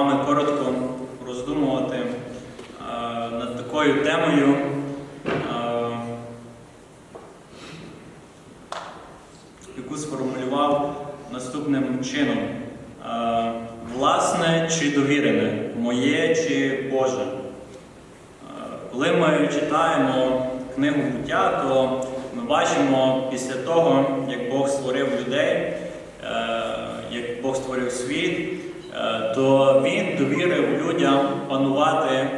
вами коротко роздумувати е, над такою темою. е, яку сформулював наступним чином. Е, Власне чи довірене, моє чи Боже. Коли ми читаємо книгу буття, то ми бачимо після того, як Бог створив людей, як Бог створив світ, то Він довірив людям панувати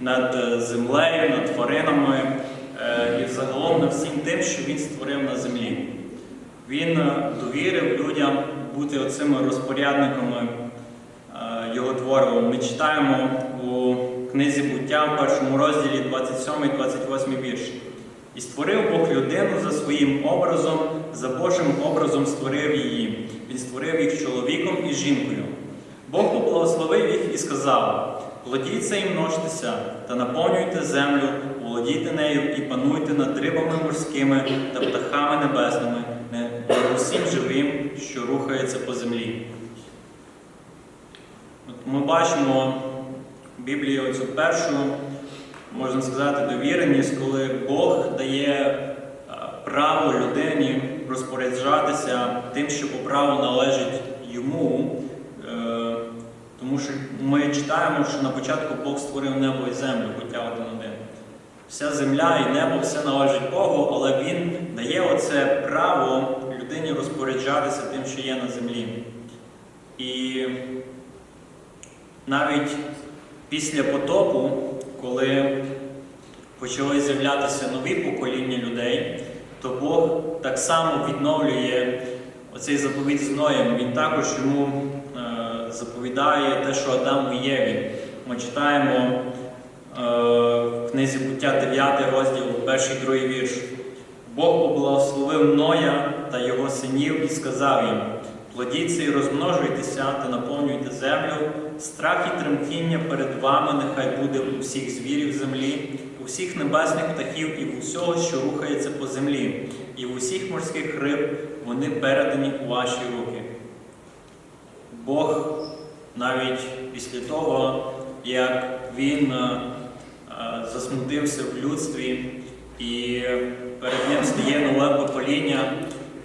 над землею, над тваринами е, і загалом над всім тим, що Він створив на землі. Він е, довірив людям бути оцими розпорядниками е, його твору. Ми читаємо у книзі буття в першому розділі 27-28 вірш. І створив Бог людину за своїм образом, за Божим образом створив її. Він створив їх чоловіком і жінкою. Бог поблагословив їх і сказав: плодіться і множтеся, та наповнюйте землю, володійте нею і пануйте над рибами морськими та птахами небесними, над усім живим, що рухається по землі. От Ми бачимо в Біблії оцю першу, можна сказати, довіреність, коли Бог дає е, право людині розпоряджатися тим, що по праву належить йому. Тому що ми читаємо, що на початку Бог створив небо і землю, буття один один. Вся земля і небо, все належить Богу, але Він дає оце право людині розпоряджатися тим, що є на землі. І навіть після потопу, коли почали з'являтися нові покоління людей, то Бог так само відновлює оцей заповідь з Ноєм. Він також йому заповідає те, що Адам і Єві. Ми читаємо е, в книзі буття 9 розділ, перший другий вірш. Бог поблагословив Ноя та його синів і сказав їм: плодіться і розмножуйтеся та наповнюйте землю, страх і тремтіння перед вами нехай буде у всіх звірів землі, у всіх небесних птахів і в усього, що рухається по землі, і в усіх морських риб вони передані у ваші руки. Бог навіть після того, як він е, е, засмутився в людстві, і перед ним стає нове покоління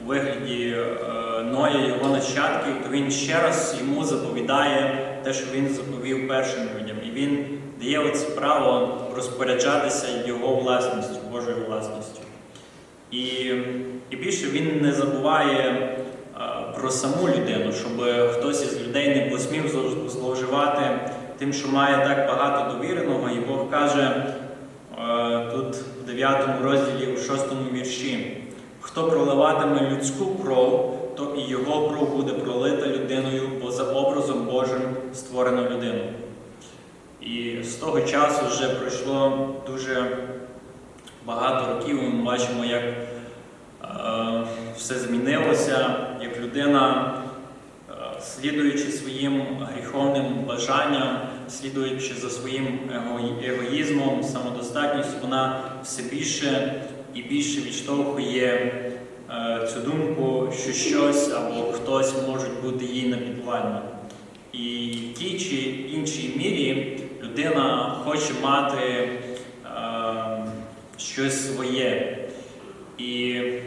у вигляді е, Ноя, його нащадків, то він ще раз йому заповідає те, що він заповів першим людям. І він дає оце право розпоряджатися його власністю, Божою власністю. І, і більше він не забуває про саму людину, щоб хтось із людей не посмів зловживати тим, що має так багато довіреного, і Бог каже е, тут в 9 розділі, у 6 вірші: хто проливатиме людську кров, то і його кров буде пролита людиною, бо за образом Божим створено людину. І з того часу вже пройшло дуже багато років, і ми бачимо, як е, все змінилося, людина, е, слідуючи своїм гріховним бажанням, слідуючи за своїм егоїзмом, самодостатністю, вона все більше і більше відштовхує е, цю думку, що щось або хтось можуть бути їй на підвладні. І в тій чи іншій мірі людина хоче мати е, щось своє. І е,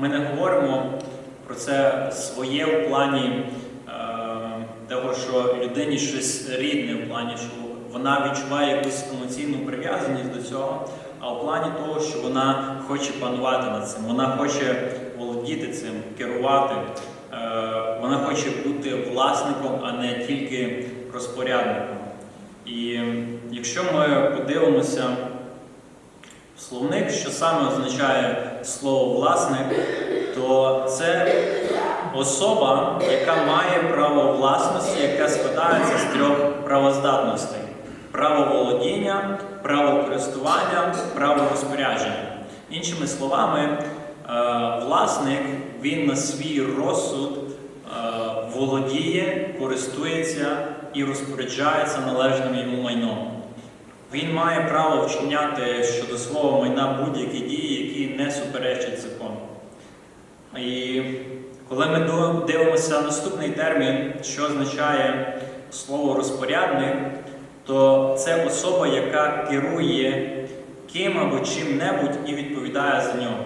ми не говоримо про це своє в плані е, того, що людині щось рідне, в плані, що вона відчуває якусь емоційну прив'язаність до цього, а в плані того, що вона хоче панувати над цим, вона хоче володіти цим, керувати. Е, Вона хоче бути власником, а не тільки розпорядником. І якщо ми подивимося словник, що саме означає слово власник, то це особа, яка має право власності, яка складається з трьох правоздатностей: право володіння, право користування, право розпорядження. Іншими словами, е, власник він на свій розсуд е, володіє, користується і розпоряджається належним йому майном. Він має право вчиняти щодо свого майна будь-які дії, які не суперечать закону. І коли ми дивимося наступний термін, що означає слово розпорядник, то це особа, яка керує ким або чим-небудь і відповідає за нього.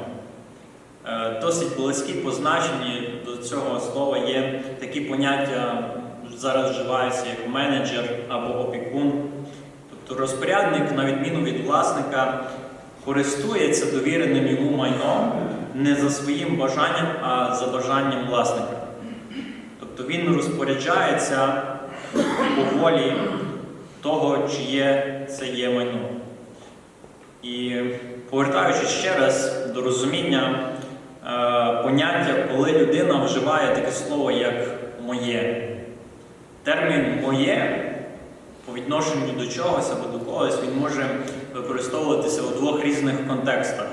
Е, Досить близькі позначені до цього слова є такі поняття, зараз вживаються як менеджер або опікун. Тобто розпорядник, на відміну від власника, користується довіреним йому майном не за своїм бажанням, а за бажанням власника. Тобто він розпоряджається по волі того, чиє це є майно. І повертаючись ще раз до розуміння е, поняття, коли людина вживає таке слово, як моє. Термін моє по відношенню до чогось або до когось він може використовуватися у двох різних контекстах.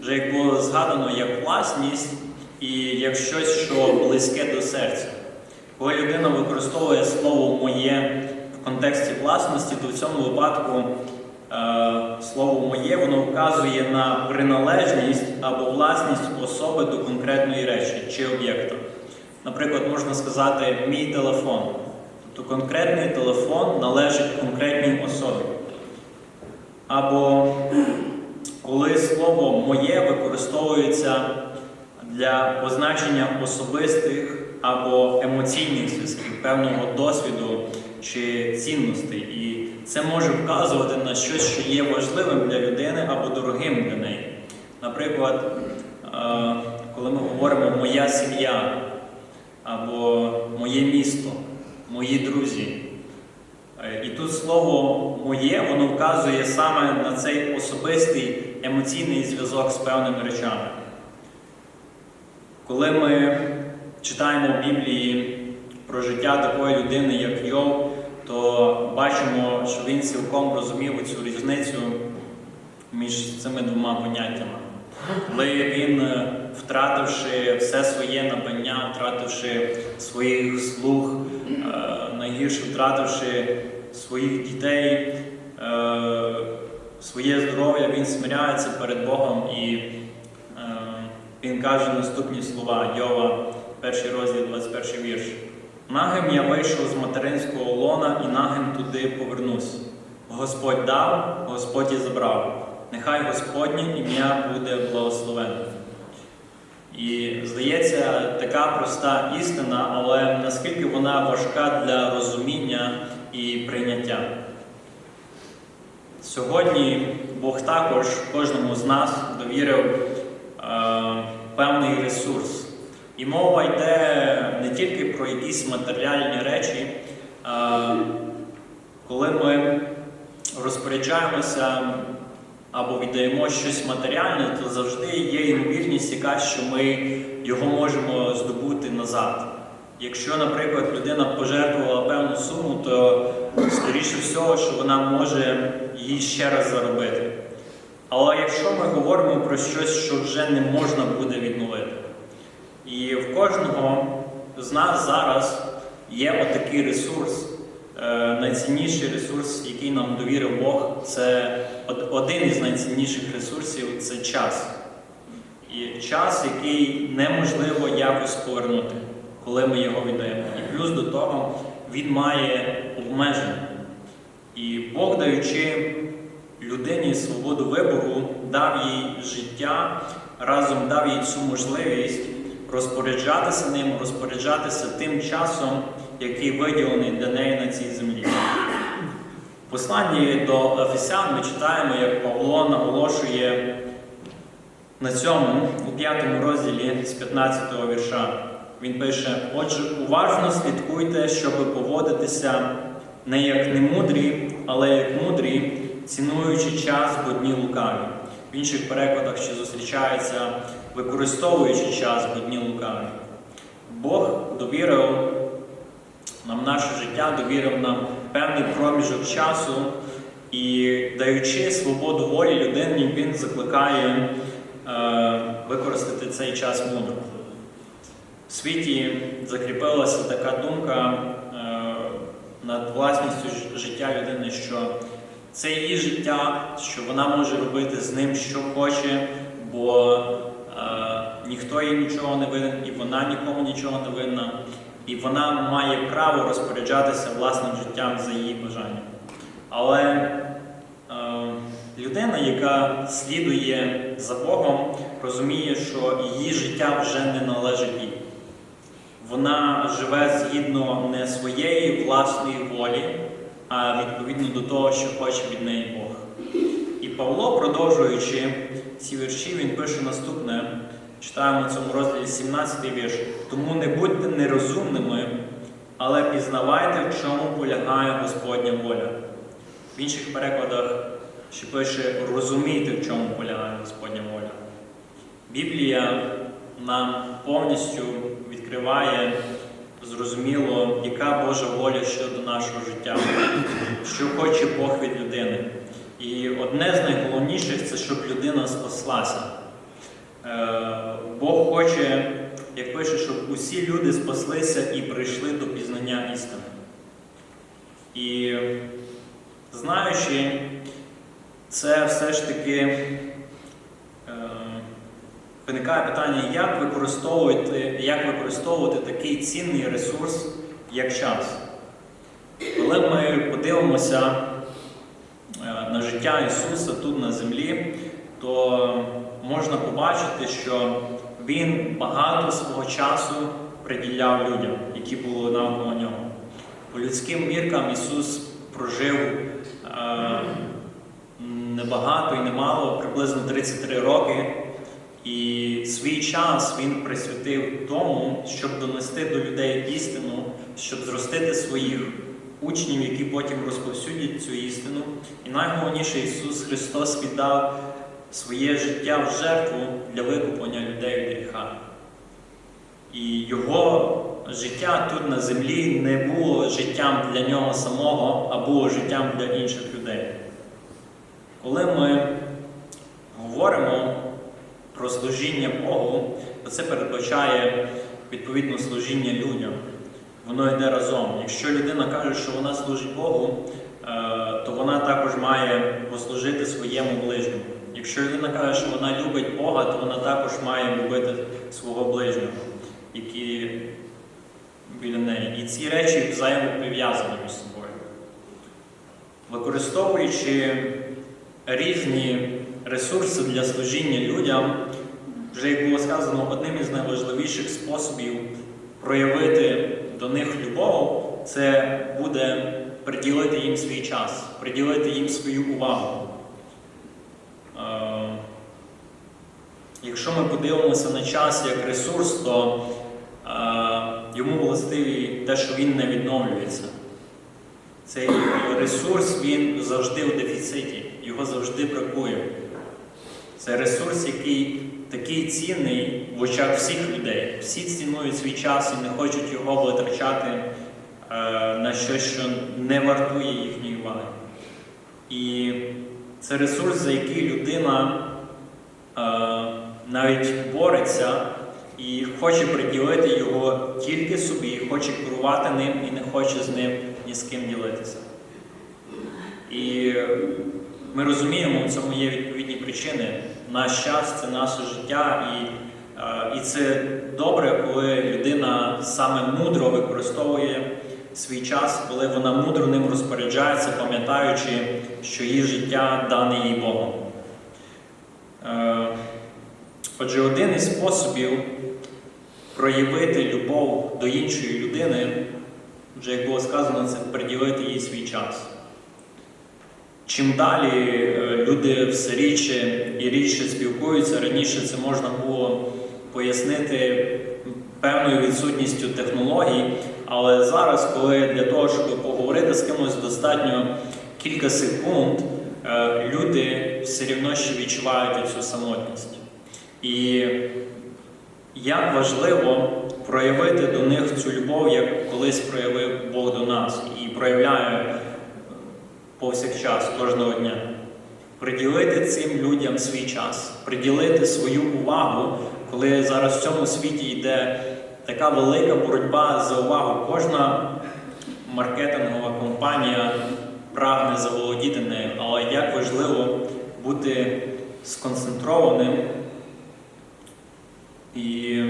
Вже як було згадано, як власність і як щось, що близьке до серця. Коли людина використовує слово моє в контексті власності, то в цьому випадку е, слово моє воно вказує на приналежність або власність особи до конкретної речі чи об'єкта. Наприклад, можна сказати мій телефон. Тобто конкретний телефон належить конкретній особі. Або коли слово моє використовується для позначення особистих або емоційних зв'язків, певного досвіду чи цінностей. І це може вказувати на щось, що є важливим для людини або дорогим для неї. Наприклад, е, коли ми говоримо моя сім'я або моє місто, мої друзі. Е, І тут слово моє, воно вказує саме на цей особистий емоційний зв'язок з певними речами. Коли ми читаємо в Біблії про життя такої людини, як Йов, то бачимо, що він цілком розумів цю різницю між цими двома поняттями. Коли він, е, втративши все своє набання, втративши своїх слуг, е, найгірше втративши своїх дітей, е, своє здоров'я, він смиряється перед Богом і е, він каже наступні слова Йова, перший розділ, 21 вірш. Нагим я вийшов з материнського лона і нагим туди повернусь. Господь дав, Господь і забрав. Нехай Господнє ім'я буде благословенне. І здається, така проста істина, але наскільки вона важка для розуміння і прийняття. Сьогодні Бог також кожному з нас довірив е, певний ресурс. І мова йде не тільки про якісь матеріальні речі, е, коли ми розпоряджаємося або віддаємо щось матеріальне, то завжди є ймовірність якась, що ми його можемо здобути назад. Якщо, наприклад, людина пожертвувала певну суму, то скоріше всього, що вона може її ще раз заробити. Але якщо ми говоримо про щось, що вже не можна буде відновити, і в кожного з нас зараз є отакий ресурс, найцінніший ресурс, який нам довірив Бог, це один із найцінніших ресурсів це час. І час, який неможливо якось повернути, коли ми його віддаємо. І плюс до того він має обмеження. І Бог, даючи людині свободу вибору, дав їй життя, разом дав їй цю можливість розпоряджатися ним, розпоряджатися тим часом, який виділений для неї на цій землі. В посланні до Ефесян ми читаємо, як Павло наголошує на цьому у п'ятому розділі з 15-го вірша. Він пише: Отже, уважно слідкуйте, щоб поводитися не як немудрі, але як мудрі, цінуючи час, бо дні лукаві. В інших перекладах ще зустрічається, використовуючи час, бо дні лукаві. Бог довірив нам наше життя, довірив нам певний проміжок часу і даючи свободу волі людині, він закликає е, використати цей час мудро. В світі закріпилася така думка е, над власністю життя людини, що Це її життя, що вона може робити з ним, що хоче, бо е, ніхто їй нічого не винен, і вона нікому нічого не винна. І вона має право розпоряджатися власним життям за її бажанням. Але е, людина, яка слідує за Богом, розуміє, що її життя вже не належить їй. Вона живе згідно не своєї власної волі, а відповідно до того, що хоче від неї Бог. І Павло, продовжуючи ці вірші, він пише наступне. Читаємо в цьому розділі 17 вірш. Тому не будьте нерозумними, але пізнавайте, в чому полягає Господня воля. В інших перекладах ще пише розумійте, в чому полягає Господня воля. Біблія нам повністю відкриває зрозуміло, яка Божа воля щодо нашого життя, що хоче Бог від людини. І одне з найголовніших це щоб людина спаслася. Е, Бог хоче, як пише, щоб усі люди спаслися і прийшли до пізнання істини. І знаючи, це все ж таки е, виникає питання, як використовувати, як використовувати такий цінний ресурс, як час. Коли ми подивимося е, на життя Ісуса тут на землі, то можна побачити, що Він багато свого часу приділяв людям, які були навколо нього. По людським міркам Ісус прожив е, небагато і немало, приблизно 33 роки. І свій час він присвятив тому, щоб донести до людей істину, щоб зростити своїх учнів, які потім розповсюдять цю істину. І найголовніше Ісус Христос віддав своє життя в жертву для викуплення людей від гріха. І Його життя тут на землі не було життям для нього самого, а було життям для інших людей. Коли ми говоримо про служіння Богу, то це передбачає відповідно служіння людям. Воно йде разом. Якщо людина каже, що вона служить Богу, то вона також має послужити своєму ближньому. Якщо людина каже, що вона любить Бога, то вона також має любити свого ближнього, який біля неї. І ці речі взаємопов'язані між собою. Використовуючи різні ресурси для служіння людям, вже як було сказано, одним із найважливіших способів проявити до них любов це буде приділити їм свій час, приділити їм свою увагу. Е, Якщо ми подивимося на час як ресурс, то е, йому властиві те, що він не відновлюється. Цей ресурс він завжди у дефіциті, його завжди бракує. Це ресурс, який такий цінний в очах всіх людей. Всі цінують свій час і не хочуть його витрачати на щось, що не вартує їхньої уваги. І це ресурс, за який людина е, навіть бореться і хоче приділити його тільки собі, хоче керувати ним і не хоче з ним ні з ким ділитися. І ми розуміємо, в цьому є відповідні причини. Наш час це наше життя, і, е, і це добре, коли людина саме мудро використовує свій час, коли вона мудро ним розпоряджається, пам'ятаючи, що її життя дане їй Богом. Е, Отже, один із способів проявити любов до іншої людини, вже як було сказано, це приділити їй свій час. Чим далі е, люди все рідше і рідше спілкуються, раніше це можна було пояснити певною відсутністю технологій, але зараз, коли для того, щоб поговорити з кимось достатньо кілька секунд, е, люди все рівно ще відчувають цю самотність. І як важливо проявити до них цю любов, як колись проявив Бог до нас, і проявляє повсякчас кожного дня. Приділити цим людям свій час, приділити свою увагу, коли зараз в цьому світі йде така велика боротьба за увагу. Кожна маркетингова компанія прагне заволодіти нею, але як важливо бути сконцентрованим і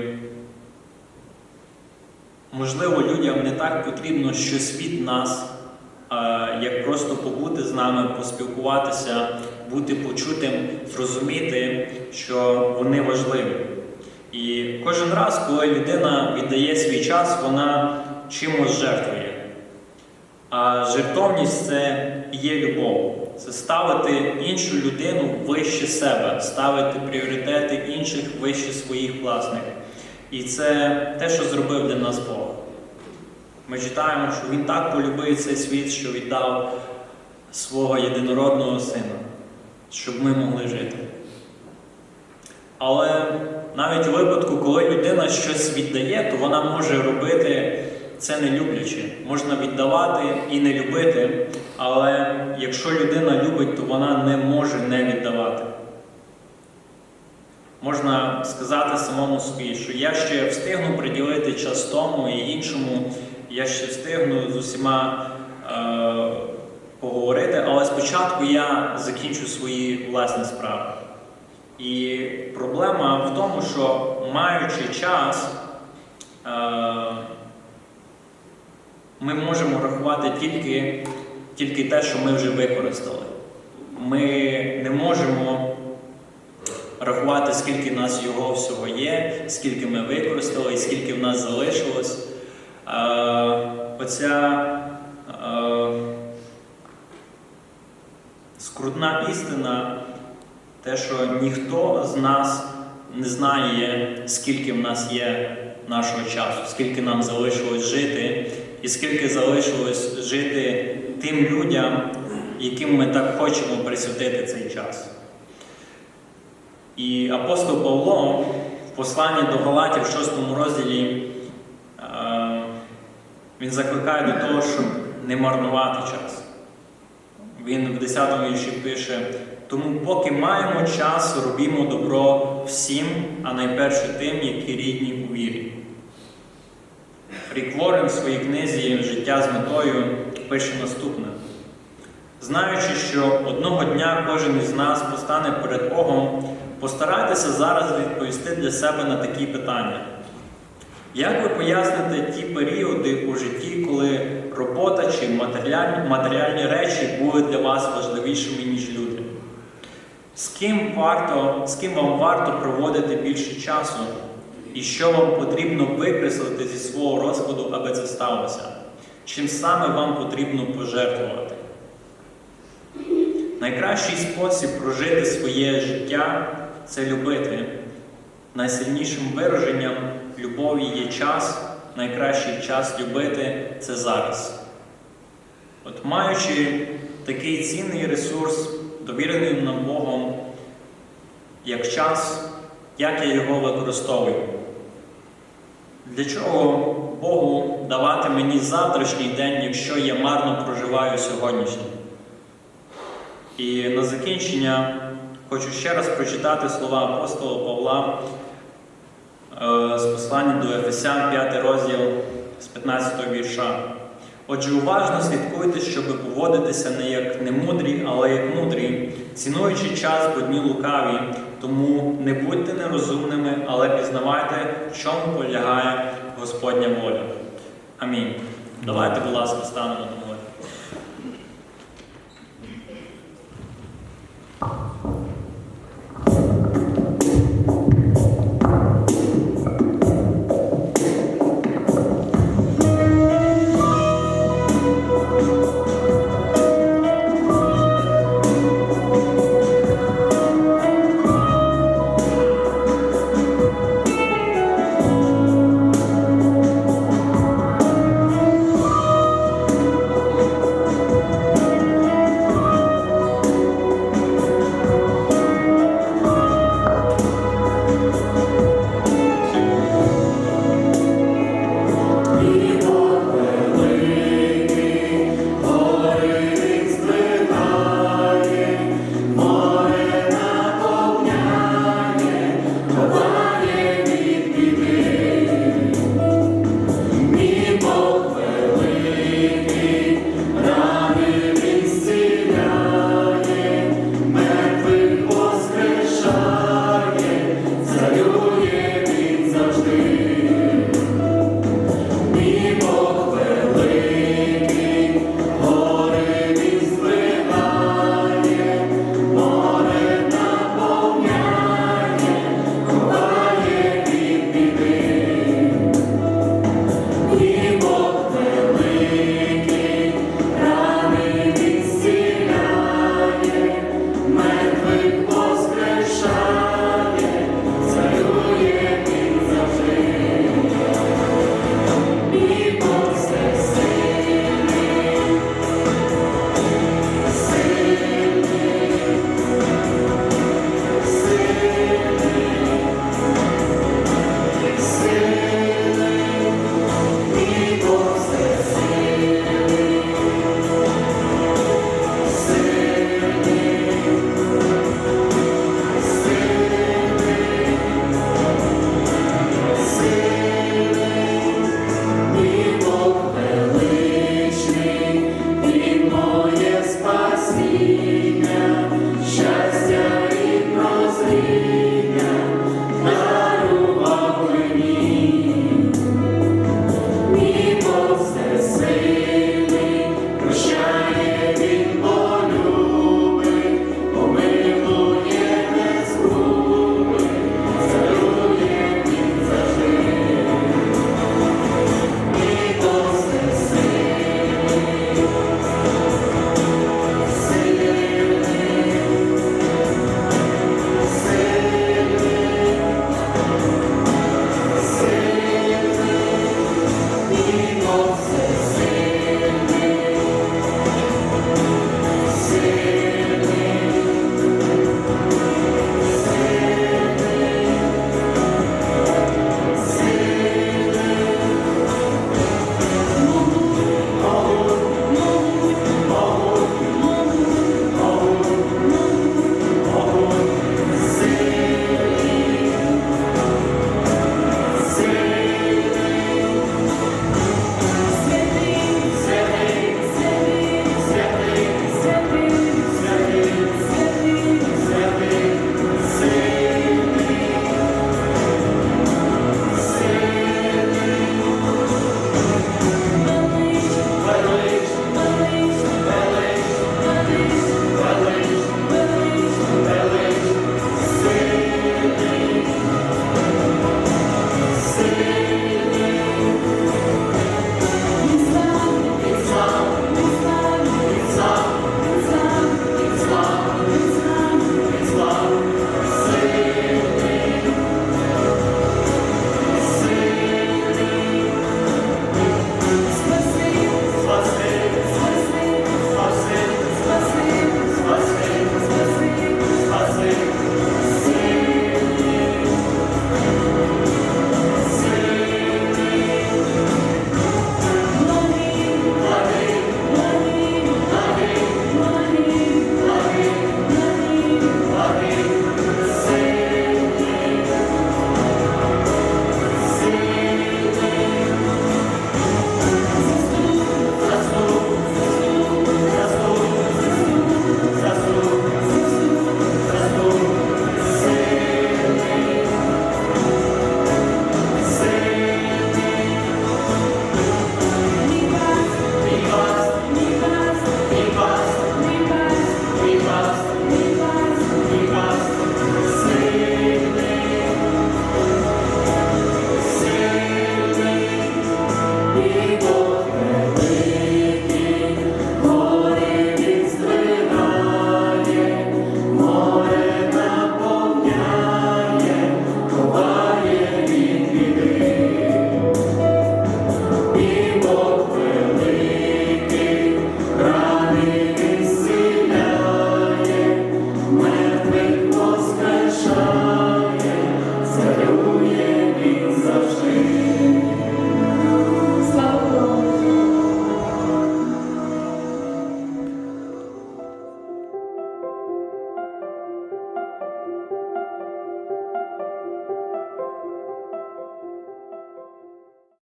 можливо людям не так потрібно щось від нас, як просто побути з нами, поспілкуватися, бути почутим, зрозуміти, що вони важливі. І кожен раз, коли людина віддає свій час, вона чимось жертвує. А жертовність це є любов. Це ставити іншу людину вище себе, ставити пріоритети інших вище своїх власних. І це те, що зробив для нас Бог. Ми читаємо, що Він так полюбив цей світ, що віддав свого єдинородного сина, щоб ми могли жити. Але навіть у випадку, коли людина щось віддає, то вона може робити це не люблячи. Можна віддавати і не любити, але якщо людина любить, то вона не може не віддавати. Можна сказати самому собі, що я ще встигну приділити час тому і іншому, я ще встигну з усіма е, поговорити, але спочатку я закінчу свої власні справи. І проблема в тому, що маючи час, е, ми можемо рахувати тільки, тільки те, що ми вже використали. Ми не можемо рахувати, скільки в нас його всього є, скільки ми використали, і скільки в нас залишилось. Е, оця е, скрутна істина, те, що ніхто з нас не знає, скільки в нас є нашого часу, скільки нам залишилось жити, і скільки залишилось жити тим людям, яким ми так хочемо присвятити цей час. І апостол Павло в посланні до Галатів в 6 розділі е, він закликає до того, щоб не марнувати час. Він в 10 вірші пише: тому, поки маємо час, робімо добро всім, а найперше тим, які рідні у вірі. Рік Ворен в своїй книзі Життя з метою пише наступне. Знаючи, що одного дня кожен із нас постане перед Богом, постарайтеся зараз відповісти для себе на такі питання. Як ви поясните ті періоди у житті, коли робота чи матеріальні, речі були для вас важливішими? З ким, варто, з ким вам варто проводити більше часу? І що вам потрібно викреслити зі свого розкладу, аби це сталося? Чим саме вам потрібно пожертвувати? Найкращий спосіб прожити своє життя це любити. Найсильнішим вираженням любові є час, найкращий час любити це зараз. От маючи такий цінний ресурс, довірений нам Богом, як час, як я його використовую. Для чого Богу давати мені завтрашній день, якщо я марно проживаю сьогоднішній? І на закінчення хочу ще раз прочитати слова апостола Павла е, з послання до Ефесян, 5 розділ з 15 вірша. Отже, уважно слідкуйте, щоб поводитися не як немудрі, але як мудрі, цінуючи час бо дні лукаві, тому не будьте нерозумними, але пізнавайте, в чому полягає Господня воля. Амінь. Давайте, будь ласка, станемо.